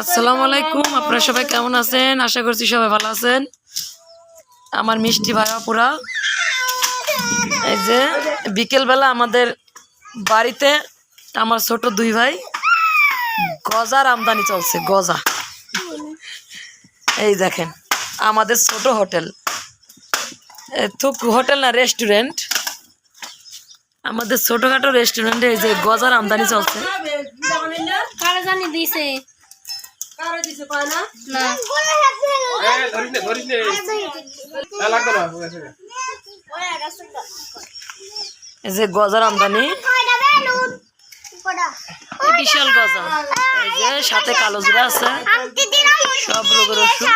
আসসালামু আলাইকুম, আপনারা সবাই কেমন আছেন? আশা করছি সবাই ভালো আছেন। আমার মিষ্টি ভাই আপুরা, এই যে বিকেলবেলা আমাদের বাড়িতে আমার ছোট দুই ভাই গজার আমদানি চলছে, গজা। এই দেখেন, আমাদের ছোট হোটেল। থুক, হোটেল না, রেস্টুরেন্ট। আমাদের ছোটখাটো রেস্টুরেন্টে এই যে গজার আমদানি চলছে। কারা জানি দিছে না? ধরিস নে ধরিস না। লাগবে না এই যে গজার আমদানি। বিশাল গজা এই যে সাথে কালো জিরা আছে। সব রোগের ওষুধ।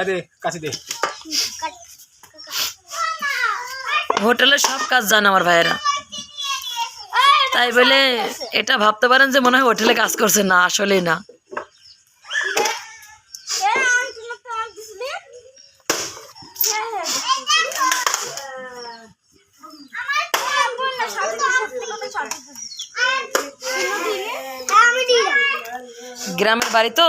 এই কাছে দে। হোটেলে সব কাজ জানে আমার ভাইয়েরা। তাই বলে এটা ভাবতে পারেন যে মনে হয় হোটেলে কাজ করছে। না, আসলেই না। গ্রামের বাড়ি তো?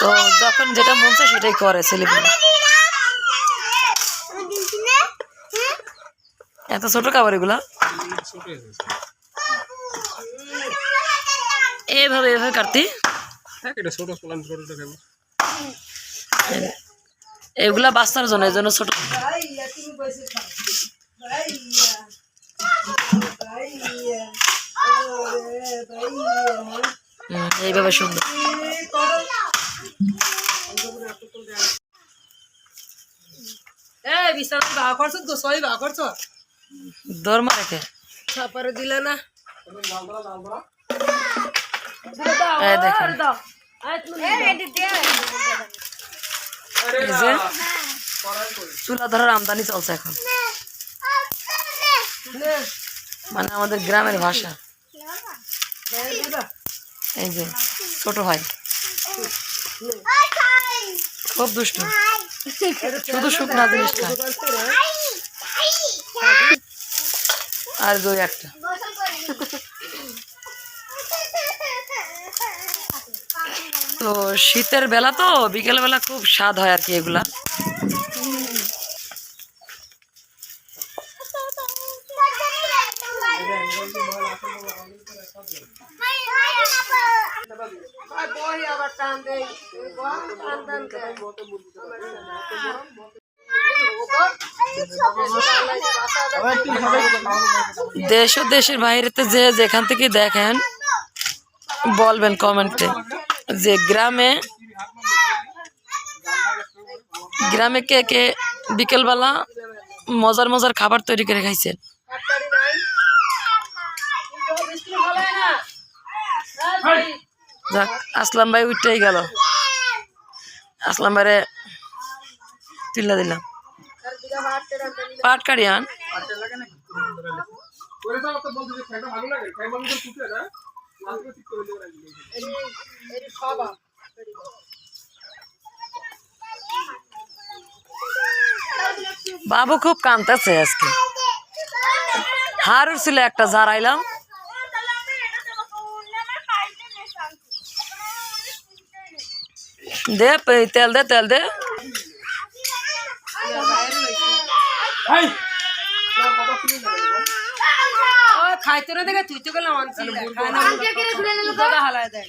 তো যখন যেটা মন সেটাই করে ছেলেপুলে এত ছোট খাবার এগুলা? এভাবে এভাবে কাটতি খাব এগুলা বাচ্চার জন্য এই জন্য ছোট। এইভাবে সুন্দর। এই বিছানা ভাগ করছ তো সই ভাগ করছ? দরমা রেখে ছাপারে দিলে না। চুলা ধরার আমদানি চলছে এখন। মানে আমাদের গ্রামের ভাষা। এই যে ছোট ভাই। খুব দুষ্ট। শুধু শুকনা জিনিস খায় আর দই, একটা। তো শীতের বেলা তো বিকেল বেলা খুব স্বাদ হয় আর কি এগুলা। দেশ ও দেশের বাইরেতে যে যেখান থেকে দেখেন, বলবেন কমেন্টে যে গ্রামে গ্রামে কে কে বিকেলবেলা মজার মজার খাবার তৈরি করে খাইছেন যাক, আসলাম ভাই উঠতেই গেল। আসলাম ভাইরে তুল্লা দিলাম পাট কাটি আন করে দাও তো বলতে যে খাইটা ভালো লাগে খাই বলতে তো কুটে না লালকে ঠিক করে দেব রাখি বাবু খুব কাঁদতেছে আজকে হার ছিল একটা জারাইলাম দে প- তেল দে তেল দে হাই ও খাইতে না দেখে তুই তো গেলাম আনছি দাদা হালায় দেয়।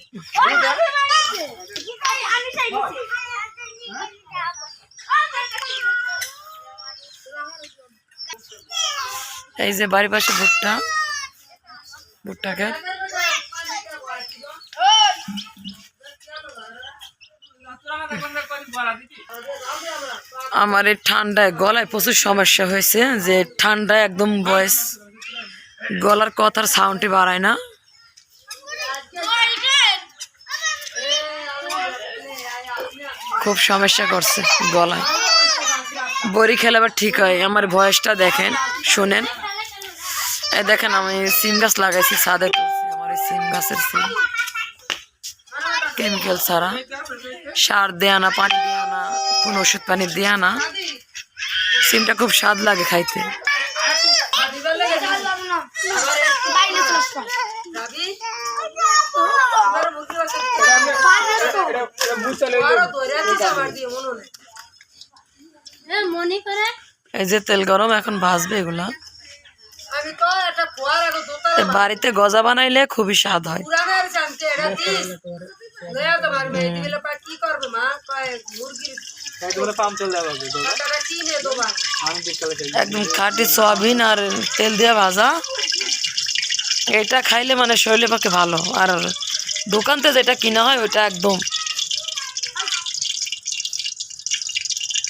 এই যে বাড়ির পাশে ভুট্টা ভুট্টা। ভুট্টাকে। আমার এই ঠান্ডায় গলায় প্রচুর সমস্যা হয়েছে, যে ঠান্ডায় একদম ভয়েস গলার কথার সাউন্ডটি বাড়ায় না। খুব সমস্যা করছে গলায়। বড়ি খেলে আবার ঠিক হয়, আমার ভয়েসটা দেখেন, শোনেন। এই দেখেন আমি সিম গাছ লাগাইছি করছি আমার সিম গাছের সিম। কেমিক্যাল ছাড়া। সার দেয়া না, পানি দেয়া না, কোনো ওষুধ পানি দেয়া না। সিমটা খুব স্বাদ লাগে খাইতে। এই যে তেল গরম, এখন ভাজবে এগুলা। বাড়িতে গজা বানাইলে খুবই স্বাদ হয়। পুরানের জানতে এটা দিস লয়া তোমার মেয়ে দিলে পা কি করবে মা? কয় মুরগির একবারে পাম চলে যাবে তো কাটাটা কিনে দেবা আমি বিকালে যাই একদম খাঁটি সয়াবিন আর তেল দিয়ে ভাজা। এটা খাইলে মানে শরীরের পক্ষে ভালো। আর দোকান থেকে যেটা কিনা হয় ওইটা একদম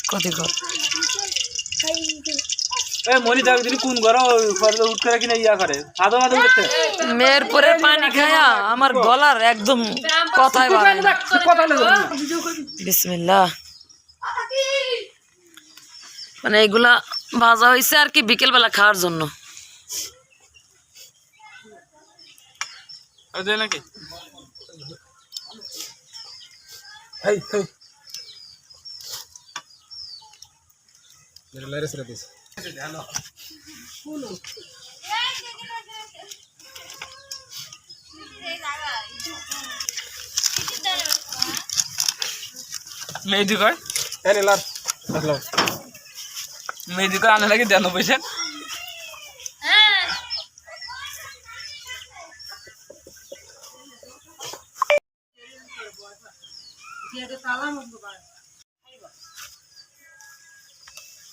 ক্ষতিকর। মনি যাক দিন কোন ঘর ফরদ উঠ করে কিনা ইয়া করে। সাদা মাদা পানি খায়া আমার গলার একদম কথাই বাড়ে কথা বিসমিল্লাহ। মানে এগুলা ভাজা হয়েছে আর কি বিকেলবেলা খাওয়ার জন্য। নাকি? মেহেদি কয়? এনে মেহেদি কয় আনে লাগে দেন পয়সা তালা মুখবো ভাই দশটা লাগে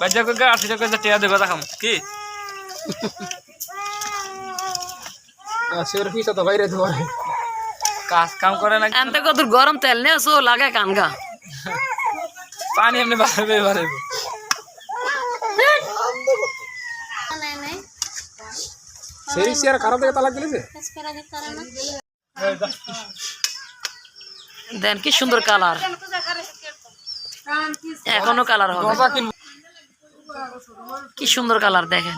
বাজ্যা কই আশি টাকা যে টিয়া দে গজা খাম কি সের পিছা তো বাইরে তোমার কাজ কাম করে না এনতে কত গরম তেল নিয়ে আসো লাগে কানগা পানি এমনি বাড়বে বাড়বে নাই নাই সেই সিয়ার খারাপ থেকে তালাক দিলেছে কাজ করা দিতে পারে না দেন কি সুন্দর কালার এখনও কালার হবে গজা কিন কি সুন্দর কালার দেখেন।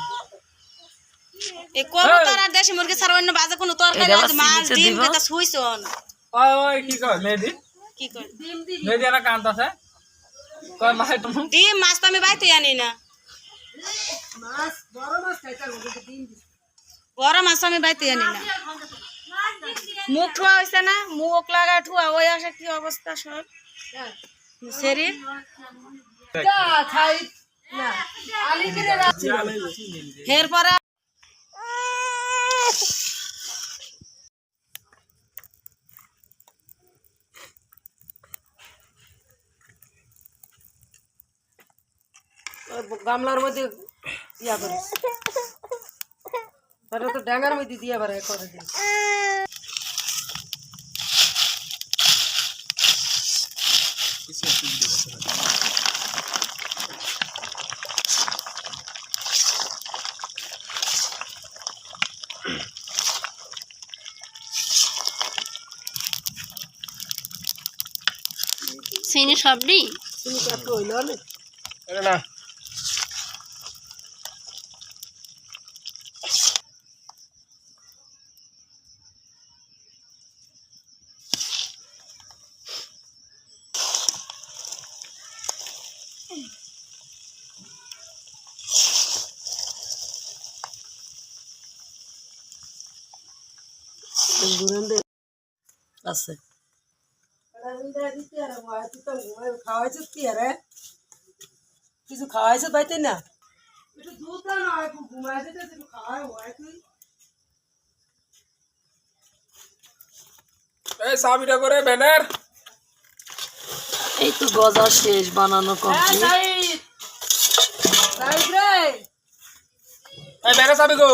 এই কবুতর আর দেশি মুরগি ছাড়া অন্য বাজে কোনো তরকারি এটা আবার আছে মাছ ডিম দিব? বেতা ওই ওই কি কয় মেহেদি? কি করে মেহেদি না কান্ত কয় মাহে তুমি ডিম মাছ তো আমি বাইতে আনি না। মাছ বড় মাছ খাইতে ডিম বড় মাছ আমি বাইতে আনি না। মুখ ঠুয়া হয়েছে না মুখ লাগা ঠুয়া ওই আসে কি অবস্থা সব? শরীর এরপরে গামলার মধ্যে ইয়া করিস। এটা তো ড্যাঙ্গার মধ্যে দিয়ে এ করে দিস সিনি সবডি তুমি কত হইল না এটা না। আছে। খাওয়াইছিস কি আরে কিছু খাওয়াইছিস বাইতে না একটু দুধ দাও না একটু ঘুমাই দিতে একটু খাওয়াই হয় তুই এই সাবিটা করে ব্যানার এই তো গজা শেষ বানানো কমপ্লিট সাইড সাইড রে। এই ব্যানার সাবি গো।